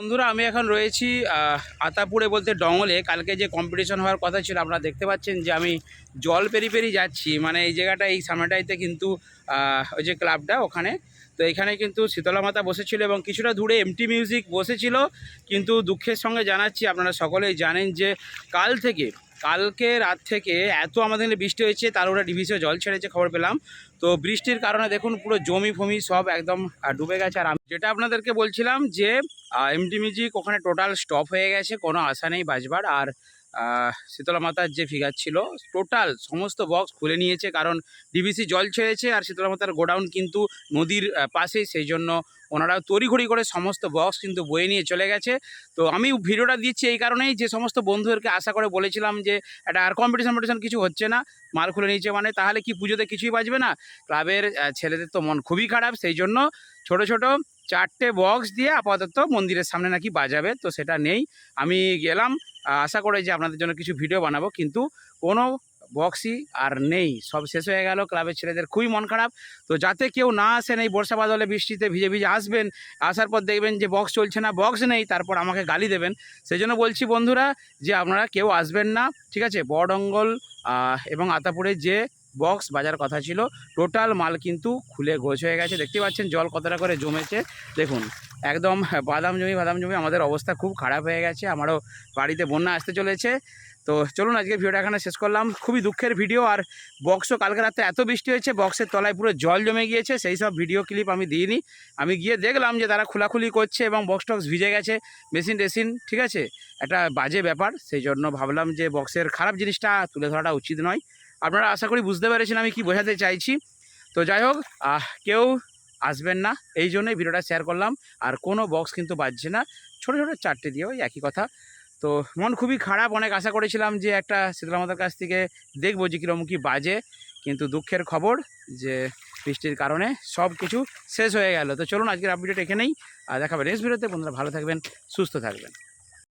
বন্ধুরা, আমি এখন রয়েছি আতাপুরে বলতে ডঙ্গলে। কালকে যে কম্পিটিশন হওয়ার কথা ছিল, আপনারা দেখতে পাচ্ছেন যে আমি জল পেরি পেরি যাচ্ছি। মানে এই জায়গাটা, এই সামনেটাইতে কিন্তু ওই যে ক্লাবটা ওখানে। তো এখানে কিন্তু শীতলা মাতা বসেছিল এবং কিছুটা দূরে এমটি মিউজিক বসেছিল। কিন্তু দুঃখের সঙ্গে জানাচ্ছি, আপনারা সকলেই জানেন যে কাল থেকে কালকে রাত থেকে এত আমাদের বৃষ্টি হয়েছে, তার ওরা ডিভিসে জল ছেড়েছে খবর পেলাম। তো বৃষ্টির কারণে দেখুন পুরো জমি ফমি সব একদম ডুবে গেছে। আর আমি যেটা আপনাদেরকে বলছিলাম যে এমডি মিউজিক ওখানে টোটাল স্টপ হয়ে গেছে, কোনো আশা নেই বাজবার আর শীতলা মাতার যে ফিগার ছিল টোটাল সমস্ত বক্স খুলে নিয়েছে, কারণ ডিবিসি জল ছেড়েছে আর শীতলা মাতার গোডাউন কিন্তু নদীর পাশেই সেই জন্য ওনারা তড়িঘড়ি করে সমস্ত বক্স কিন্তু বয়ে নিয়ে চলে গেছে। তো আমি ভিডিওটা দিচ্ছি এই কারণেই, যে সমস্ত বন্ধুদেরকে আশা করে বলেছিলাম যে একটা আর কম্পিটিশন কম্পিটিশন কিছু হচ্ছে না, মাল খুলে নিয়েছে মানে তাহলে কি পুজোতে কিছুই বাজবে না? ক্লাবের ছেলেদের তো মন খুবই খারাপ সেই জন্য ছোট ছোট চারটে বক্স দিয়ে আপাতত মন্দিরের সামনে নাকি বাজাবে, তো সেটা নেই। আমি গেলাম আশা করে যে আপনাদের জন্য কিছু ভিডিও বানাবো, কিন্তু কোনো বক্সই আর নেই। সব শেষ হয়ে গেল ক্লাবের ছেলেদের খুবই মন খারাপ। তো যাতে কেউ না আসেন এই বর্ষা বাদলে বৃষ্টিতে ভিজে ভিজে আসবেন, আসার পর দেখবেন যে বক্স চলছে না বক্স নেই, তারপর আমাকে গালি দেবেন। সেই জন্য বলছি বন্ধুরা যে আপনারা কেউ আসবেন না, ঠিক আছে? বড়ঙ্গল এবং আতাপুরে যে বক্স বাজার কথা ছিল। টোটাল মাল কিন্তু খুলে গোছ হয়ে গেছে। দেখতে পাচ্ছেন, জল কতটা করে জমেছে। দেখুন, একদম বাদাম জমি বাদাম জমি, আমাদের অবস্থা খুব খারাপ হয়ে গেছে। আমারও বাড়িতে বন্যা আসতে চলেছে। তো চলুন, আজকে ভিডিওটা এখানে শেষ করলাম। খুবই দুঃখের ভিডিও। আর বক্সও কালকে রাতে এত বৃষ্টি হয়েছে বক্সের তলায় পুরো জল জমে গিয়েছে। সেই সব ভিডিও ক্লিপ আমি দিইনি। আমি গিয়ে দেখলাম যে তারা খোলাখুলি করছে এবং বক্স টক্স ভিজে গেছে মেশিন টেশিন, ঠিক আছে? একটা বাজে ব্যাপার। সেই জন্য ভাবলাম যে বক্সের খারাপ জিনিসটা তুলে ধরাটা উচিত নয়। আপনারা আশা করি বুঝতে পেরেছেন আমি কি বোঝাতে চাইছি। তো যাই হোক কেউ আসবেন না, এই জন্যই ভিডিওটা শেয়ার করলাম। আর কোনো বক্স কিন্তু বাজছে না, ছোটো ছোটো চারটে দিয়ে, ওই একই কথা। তো মন খুবই খারাপ, অনেক আশা করেছিলাম যে একটা শীতলা মাতার কাছ থেকে দেখব যে কীরকম কী বাজে। কিন্তু দুঃখের খবর যে বৃষ্টির কারণে সব কিছু শেষ হয়ে গেল। তো চলুন, আজকের আপডেট এখানেই, আর দেখাবে নেক্সট ভিডিওতে বন্ধুরা, ভালো থাকবেন, সুস্থ থাকবেন।